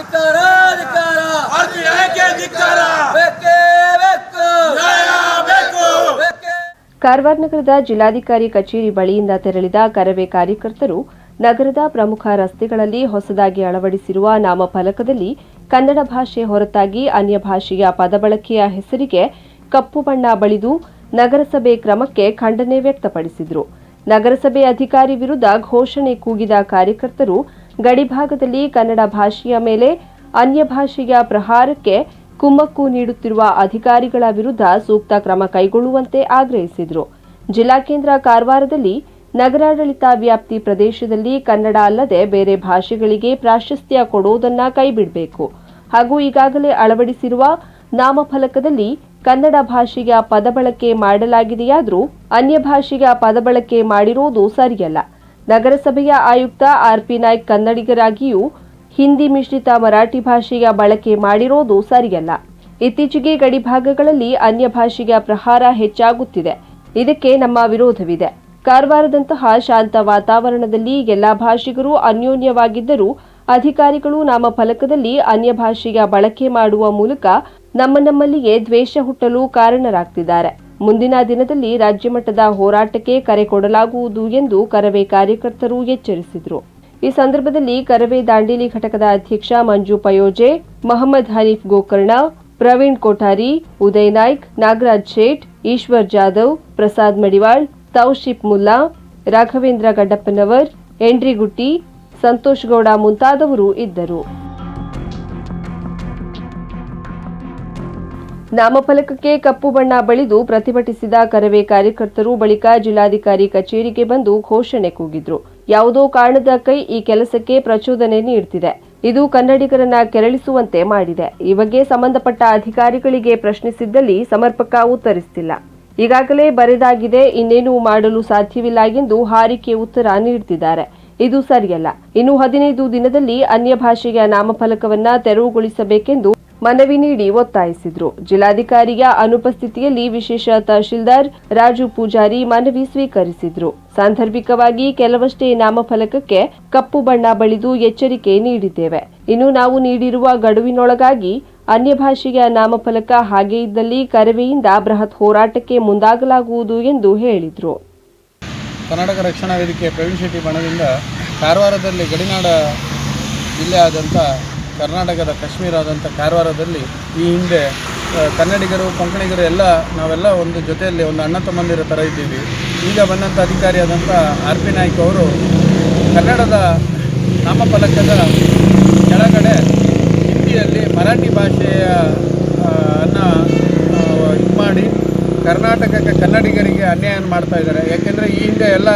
ಧಿಕ್ಕಾರ ಧಿಕ್ಕಾರ ಯಾಕೆ ಧಿಕ್ಕಾರ ಬೇಕೇ ಬೇಕು. ನ್ಯಾಯ ಬೇಕು. ಬೇಕೇ. ಕಾರವಾರ ನಗರದ ಜಿಲ್ಲಾಧಿಕಾರಿ ಕಚೇರಿ ಬಳಿಯಿಂದ ತೆರಳಿದ ಕರವೇ ಕಾರ್ಯಕರ್ತರು ನಗರದ ಪ್ರಮುಖ ರಸ್ತೆಗಳಲ್ಲಿ ಹೊಸದಾಗಿ ಅಳವಡಿಸಿರುವ ನಾಮಫಲಕದಲ್ಲಿ ಕನ್ನಡ ಭಾಷೆ ಹೊರತಾಗಿ ಅನ್ಯ ಭಾಷೆಯ ಪದಬಳಕೆಯ ಹೆಸರಿಗೆ ಕಪ್ಪು ಬಣ್ಣ ಬಳಿದು ನಗರಸಭೆ ಕ್ರಮಕ್ಕೆ ಖಂಡನೆ ವ್ಯಕ್ತಪಡಿಸಿದರು. ನಗರಸಭೆ ಅಧಿಕಾರಿ ವಿರುದ್ಧ ಘೋಷಣೆ ಕೂಗಿದ ಕಾರ್ಯಕರ್ತರು ಗಡಿಭಾಗದಲ್ಲಿ ಕನ್ನಡ ಭಾಷೆಯ ಮೇಲೆ ಅನ್ಯ ಭಾಷೆಯ ಪ್ರಹಾರಕ್ಕೆ ಕುಮ್ಮಕ್ಕು ನೀಡುತ್ತಿರುವ ಅಧಿಕಾರಿಗಳ ವಿರುದ್ಧ ಸೂಕ್ತ ಕ್ರಮ ಕೈಗೊಳ್ಳುವಂತೆ ಆಗ್ರಹಿಸಿದರು. ಜಿಲ್ಲಾ ಕೇಂದ್ರ ಕಾರವಾರದಲ್ಲಿ ನಗರಾಡಳಿತ ವ್ಯಾಪ್ತಿ ಪ್ರದೇಶದಲ್ಲಿ ಕನ್ನಡ ಅಲ್ಲದೆ ಬೇರೆ ಭಾಷೆಗಳಿಗೆ ಪ್ರಾಶಸ್ತ್ಯ ಕೊಡುವುದನ್ನು ಕೈಬಿಡಬೇಕು. ಹಾಗೂ ಈಗಾಗಲೇ ಅಳವಡಿಸಿರುವ ನಾಮಫಲಕದಲ್ಲಿ ಕನ್ನಡ ಭಾಷೆಯ ಪದಬಳಕೆ ಮಾಡಲಾಗಿದೆಯಾದರೂ ಅನ್ಯ ಭಾಷೆಯ ಪದಬಳಕೆ ಮಾಡಿರುವುದು ಸರಿಯಲ್ಲ. ನಗರಸಭೆಯ ಆಯುಕ್ತ ಆರ್ಪಿ ನಾಯ್ಕ್ ಕನ್ನಡಿಗರಾಗಿಯೂ ಹಿಂದಿ ಮಿಶ್ರಿತ ಮರಾಠಿ ಭಾಷೆಯ ಬಳಕೆ ಮಾಡಿರೋದು ಸರಿಯಲ್ಲ. ಇತ್ತೀಚೆಗೆ ಗಡಿಭಾಗಗಳಲ್ಲಿ ಅನ್ಯ ಭಾಷೆಯ ಪ್ರಹಾರ ಹೆಚ್ಚಾಗುತ್ತಿದೆ. ಇದಕ್ಕೆ ನಮ್ಮ ವಿರೋಧವಿದೆ. ಕಾರವಾರದಂತಹ ಶಾಂತ ವಾತಾವರಣದಲ್ಲಿ ಎಲ್ಲಾ ಭಾಷಿಗರು ಅನ್ಯೋನ್ಯವಾಗಿದ್ದರೂ ಅಧಿಕಾರಿಗಳು ನಾಮಫಲಕದಲ್ಲಿ ಅನ್ಯ ಭಾಷೆಯ ಬಳಕೆ ಮಾಡುವ ಮೂಲಕ ನಮ್ಮ ನಮ್ಮಲ್ಲಿಯೇ ದ್ವೇಷ ಹುಟ್ಟಲು ಕಾರಣರಾಗ್ತಿದ್ದಾರೆ. ಮುಂದಿನ ದಿನದಲ್ಲಿ ರಾಜ್ಯ ಮಟ್ಟದ ಹೋರಾಟಕ್ಕೆ ಕರೆ ಕೊಡಲಾಗುವುದು ಎಂದು ಕರವೇ ಕಾರ್ಯಕರ್ತರು ಎಚ್ಚರಿಸಿದರು. ಈ ಸಂದರ್ಭದಲ್ಲಿ ಕರವೇ ದಾಂಡೇಲಿ ಘಟಕದ ಅಧ್ಯಕ್ಷ ಮಂಜು ಪಯೋಜೆ, ಮಹಮ್ಮದ್ ಹನೀಫ್ ಗೋಕರ್ಣ, ಪ್ರವೀಣ್ ಕೋಠಾರಿ, ಉದಯ್ ನಾಯ್ಕ್, ನಾಗರಾಜ್ ಶೇಟ್, ಈಶ್ವರ್ ಜಾಧವ್, ಪ್ರಸಾದ್ ಮಡಿವಾಳ್ ತೌಶಿಪ್ ಮುಲ್ಲಾ, ರಾಘವೇಂದ್ರ ಗಡ್ಡಪ್ಪನವರ್ ಎಂಡ್ರಿಗುಟ್ಟಿ ಸಂತೋಷ್ ಗೌಡ ಮುಂತಾದವರು ಇದ್ದರು. ನಾಮಫಲಕಕ್ಕೆ ಕಪ್ಪು ಬಣ್ಣ ಬಳಿದು ಪ್ರತಿಭಟಿಸಿದ ಕರವೇ ಕಾರ್ಯಕರ್ತರು ಬಳಿಕ ಜಿಲ್ಲಾಧಿಕಾರಿ ಕಚೇರಿಗೆ ಬಂದು ಘೋಷಣೆ ಕೂಗಿದ್ರು. ಯಾವುದೋ ಕಾರಣದ ಕೈ ಈ ಕೆಲಸಕ್ಕೆ ಪ್ರಚೋದನೆ ನೀಡುತ್ತಿದೆ ಇದು ಕನ್ನಡಿಗರನ್ನ ಕೆರಳಿಸುವಂತೆ ಮಾಡಿದೆ. ಈ ಬಗ್ಗೆ ಸಂಬಂಧಪಟ್ಟ ಅಧಿಕಾರಿಗಳಿಗೆ ಪ್ರಶ್ನಿಸಿದ್ದಲ್ಲಿ ಸಮರ್ಪಕ ಉತ್ತರಿಸುತ್ತಿಲ್ಲ ಈಗಾಗಲೇ ಬರೆದಾಗಿದೆ, ಇನ್ನೇನು ಮಾಡಲು ಸಾಧ್ಯವಿಲ್ಲ ಎಂದು ಹಾರಿಕೆ ಉತ್ತರ ನೀಡುತ್ತಿದ್ದಾರೆ ಇದು ಸರಿಯಲ್ಲ. ಇನ್ನು ಹದಿನೈದು ದಿನದಲ್ಲಿ ಅನ್ಯ ಭಾಷೆಯ ನಾಮಫಲಕವನ್ನ ತೆರವುಗೊಳಿಸಬೇಕೆಂದು ಮನವಿ ನೀಡಿ ಒತ್ತಾಯಿಸಿದ್ರು. ಜಿಲ್ಲಾಧಿಕಾರಿಯ ಅನುಪಸ್ಥಿತಿಯಲ್ಲಿ ವಿಶೇಷ ತಹಶೀಲ್ದಾರ್ ರಾಜು ಪೂಜಾರಿ ಮನವಿ ಸ್ವೀಕರಿಸಿದ್ರು. ಸಾಂದರ್ಭಿಕವಾಗಿ ಕೆಲವಷ್ಟೇ ನಾಮಫಲಕಕ್ಕೆ ಕಪ್ಪು ಬಣ್ಣ ಬಳಿದು ಎಚ್ಚರಿಕೆ ನೀಡಿದ್ದೇವೆ. ಇನ್ನು ನಾವು ನೀಡಿರುವ ಗಡುವಿನೊಳಗಾಗಿ ಅನ್ಯ ಭಾಷೆಯ ನಾಮಫಲಕ ಹಾಗೆ ಇದ್ದಲ್ಲಿ ಕರವೆಯಿಂದ ಬೃಹತ್ ಹೋರಾಟಕ್ಕೆ ಮುಂದಾಗಲಾಗುವುದು ಎಂದು ಹೇಳಿದರು. ಕರ್ನಾಟಕ ರಕ್ಷಣಾ ವೇದಿಕೆ ಪ್ರವೀಣ್ ಶೆಟ್ಟಿ ಬಣದಿಂದ ಕಾರವಾರದಲ್ಲಿ ಗಡಿನಾಡ ಜಿಲ್ಲೆ ಆದಂಥ ಕರ್ನಾಟಕದ ಕಾಶ್ಮೀರ ಆದಂಥ ಕಾರವಾರದಲ್ಲಿ ಈ ಹಿಂದೆ ಕನ್ನಡಿಗರು, ಕೊಂಕಣಿಗರು ಎಲ್ಲ ನಾವೆಲ್ಲ ಒಂದು ಜೊತೆಯಲ್ಲಿ ಒಂದು ಅಣ್ಣ ತಮ್ಮಂದಿರ ಥರ ಇದ್ದೀವಿ. ಈಗ ಬಂದಂಥ ಅಧಿಕಾರಿಯಾದಂಥ ಆರ್ ಪಿ ನಾಯ್ಕ್ ಅವರು ಕನ್ನಡದ ನಾಮಫಲಕದ ಕೆಳಗಡೆ ಹಿಂದಿಯಲ್ಲಿ ಮರಾಠಿ ಭಾಷೆಯ ಅನ್ನು ಇದು ಮಾಡಿ ಕರ್ನಾಟಕಕ್ಕೆ ಕನ್ನಡಿಗರಿಗೆ ಅನ್ಯಾಯ ಮಾಡ್ತಾ ಇದ್ದಾರೆ. ಯಾಕೆಂದರೆ ಈ ಹಿಂದೆ ಎಲ್ಲ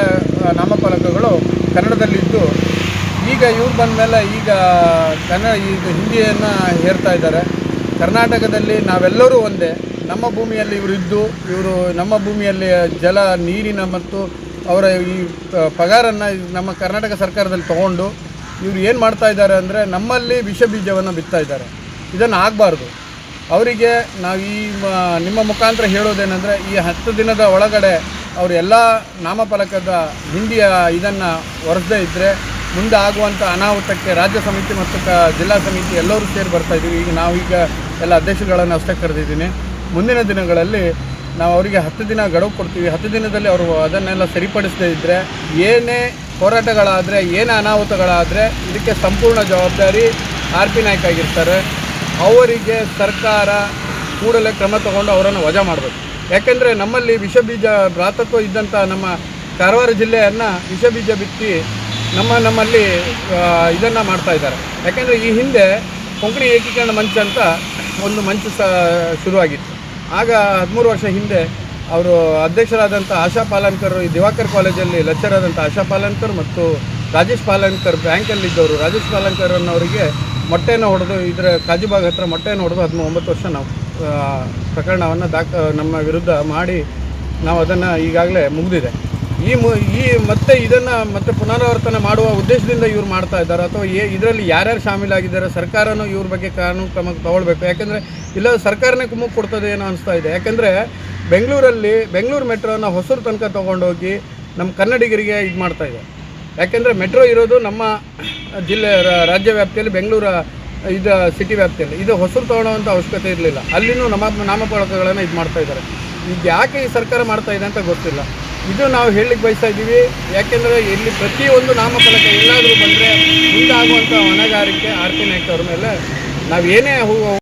ನಾಮಫಲಕಗಳು ಕನ್ನಡದಲ್ಲಿದ್ದು ಈಗ ಇವ್ರು ಬಂದ ಮೇಲೆ ಈಗ ಕನ್ನಡ ಈಗ ಹಿಂದಿಯನ್ನು ಹೇರ್ತಾ ಇದ್ದಾರೆ. ಕರ್ನಾಟಕದಲ್ಲಿ ನಾವೆಲ್ಲರೂ ಒಂದೇ. ನಮ್ಮ ಭೂಮಿಯಲ್ಲಿ ಇವರು ಇದ್ದು, ಇವರು ನಮ್ಮ ಭೂಮಿಯಲ್ಲಿ ಜಲ, ನೀರಿನ ಮತ್ತು ಅವರ ಈ ಪಗಾರನ್ನು ನಮ್ಮ ಕರ್ನಾಟಕ ಸರ್ಕಾರದಲ್ಲಿ ತಗೊಂಡು ಇವರು ಏನು ಮಾಡ್ತಾ ಇದ್ದಾರೆ ಅಂದರೆ ನಮ್ಮಲ್ಲಿ ವಿಷ ಬೀಜವನ್ನು ಬಿತ್ತಾ ಇದ್ದಾರೆ. ಇದನ್ನು ಆಗಬಾರ್ದು. ಅವರಿಗೆ ನಾವು ಈ ನಿಮ್ಮ ಮುಖಾಂತರ ಹೇಳೋದೇನೆಂದರೆ ಈ ಹತ್ತು ದಿನದ ಒಳಗಡೆ ಅವರು ಎಲ್ಲ ನಾಮಫಲಕದ ಹಿಂದಿಯ ಇದನ್ನು ಒರೆಸದೇ ಇದ್ದರೆ ಮುಂದೆ ಆಗುವಂಥ ಅನಾಹುತಕ್ಕೆ ರಾಜ್ಯ ಸಮಿತಿ ಮತ್ತು ಕ ಜಿಲ್ಲಾ ಸಮಿತಿ ಎಲ್ಲರೂ ಸೇರಿ ಬರ್ತಾ ಇದ್ದೀವಿ. ಈಗ ನಾವೀಗ ಎಲ್ಲ ಅಧ್ಯಕ್ಷಗಳನ್ನು ಅಷ್ಟೇ ಕರೆದಿದ್ದೀನಿ. ಮುಂದಿನ ದಿನಗಳಲ್ಲಿ ನಾವು ಅವರಿಗೆ ಹತ್ತು ದಿನ ಗಡುವು ಕೊಡ್ತೀವಿ. ಹತ್ತು ದಿನದಲ್ಲಿ ಅವರು ಅದನ್ನೆಲ್ಲ ಸರಿಪಡಿಸದೇ ಇದ್ದರೆ ಏನೇ ಹೋರಾಟಗಳಾದರೆ, ಏನೇ ಅನಾಹುತಗಳಾದರೆ ಇದಕ್ಕೆ ಸಂಪೂರ್ಣ ಜವಾಬ್ದಾರಿ ಆರ್ ಪಿ ನಾಯ್ಕ ಆಗಿರ್ತಾರೆ. ಅವರಿಗೆ ಸರ್ಕಾರ ಕೂಡಲೇ ಕ್ರಮ ತಗೊಂಡು ಅವರನ್ನು ವಜಾ ಮಾಡಬೇಕು. ಯಾಕೆಂದರೆ ನಮ್ಮಲ್ಲಿ ವಿಷ ಬೀಜ ಭ್ರಾತತ್ವ ಇದ್ದಂಥ ನಮ್ಮ ಕಾರವಾರ ಜಿಲ್ಲೆಯನ್ನು ವಿಷ ಬೀಜ ಬಿತ್ತಿ ನಮ್ಮ ನಮ್ಮಲ್ಲಿ ಇದನ್ನು ಮಾಡ್ತಾ ಇದ್ದಾರೆ. ಯಾಕೆಂದರೆ ಈ ಹಿಂದೆ ಕೊಂಕಣಿ ಏಕೀಕರಣ ಮಂಚ ಅಂತ ಒಂದು ಮಂಚ ಸಹ ಶುರುವಾಗಿತ್ತು. ಆಗ ಹದಿಮೂರು ವರ್ಷ ಹಿಂದೆ ಅವರು ಅಧ್ಯಕ್ಷರಾದಂಥ ಆಶಾ ಪಾಲನ್ಕರ್, ಈ ದಿವಾಕರ್ ಕಾಲೇಜಲ್ಲಿ ಲೆಕ್ಚರ್ ಆದಂಥ ಆಶಾ ಪಾಲನ್ಕರ್ ಮತ್ತು ರಾಜೇಶ್ ಪಾಲನ್ಕರ್ ಬ್ಯಾಂಕಲ್ಲಿದ್ದವರು. ರಾಜೇಶ್ ಪಾಲನ್ಕರ್ ಅನ್ನೋರಿಗೆ ಮೊಟ್ಟೆನ ಹೊಡೆದು, ಇದರ ಕಾಜಿಬಾಗ್ ಹತ್ರ ಮೊಟ್ಟೆನ ಹೊಡೆದು ಹದಿಮೂರು ಒಂಬತ್ತು ವರ್ಷ ನಾವು ಪ್ರಕರಣವನ್ನು ದಾಖ, ನಮ್ಮ ವಿರುದ್ಧ ಮಾಡಿ ನಾವು ಅದನ್ನು ಈಗಾಗಲೇ ಮುಗಿದಿದೆ. ಈ ಈ ಮತ್ತೆ ಇದನ್ನು ಮತ್ತೆ ಪುನರಾವರ್ತನೆ ಮಾಡುವ ಉದ್ದೇಶದಿಂದ ಇವ್ರು ಮಾಡ್ತಾ ಇದ್ದಾರೆ. ಅಥವಾ ಏ, ಇದರಲ್ಲಿ ಯಾರ್ಯಾರು ಶಾಮೀಲಾಗಿದ್ದಾರೆ, ಸರ್ಕಾರನೂ ಇವ್ರ ಬಗ್ಗೆ ಕಾನೂನು ಕ್ರಮ ತಗೊಳ್ಬೇಕು. ಯಾಕೆಂದರೆ, ಇಲ್ಲ, ಸರ್ಕಾರನೇ ಕುಮುಕ್ ಕೊಡ್ತದೆ ಏನೋ ಅನಿಸ್ತಾ ಇದೆ. ಯಾಕೆಂದರೆ, ಬೆಂಗಳೂರಲ್ಲಿ ಬೆಂಗಳೂರು ಮೆಟ್ರೋನ ಹೊಸೂರು ತನಕ ತೊಗೊಂಡೋಗಿ ನಮ್ಮ ಕನ್ನಡಿಗರಿಗೆ ಇದು ಮಾಡ್ತಾ ಇದೆ. ಯಾಕೆಂದರೆ, ಮೆಟ್ರೋ ಇರೋದು ನಮ್ಮ ಜಿಲ್ಲೆ ರಾಜ್ಯ ವ್ಯಾಪ್ತಿಯಲ್ಲಿ ಬೆಂಗಳೂರು, ಇದು ಸಿಟಿ ವ್ಯಾಪ್ತಿಯಲ್ಲಿ. ಇದು ಹೊಸರು ತೊಗೊಳ್ಳೋವಂಥ ಅವಶ್ಯಕತೆ ಇರಲಿಲ್ಲ. ಅಲ್ಲಿನೂ ನಮ್ಮ ನಾಮಫಲಕಗಳನ್ನು ಇದು ಮಾಡ್ತಾ ಇದ್ದಾರೆ. ಈಗ ಯಾಕೆ ಈ ಸರ್ಕಾರ ಮಾಡ್ತಾ ಇದೆ ಅಂತ ಗೊತ್ತಿಲ್ಲ. ಇದು ನಾವು ಹೇಳಲಿಕ್ಕೆ ಬಯಸ್ತಾ ಇದ್ದೀವಿ. ಯಾಕೆಂದರೆ ಇಲ್ಲಿ ಪ್ರತಿಯೊಂದು ನಾಮಫಲಕ ಎಲ್ಲಾದರೂ ಬಂದರೆ ಮುಂದಾಗುವಂಥ ಹೊಣೆಗಾರಿಕೆ ಆರ್ ಪಿ ನಾಯ್ಕ ಅವ್ರ ಮೇಲೆ. ನಾವು ಏನೇ ಹೂ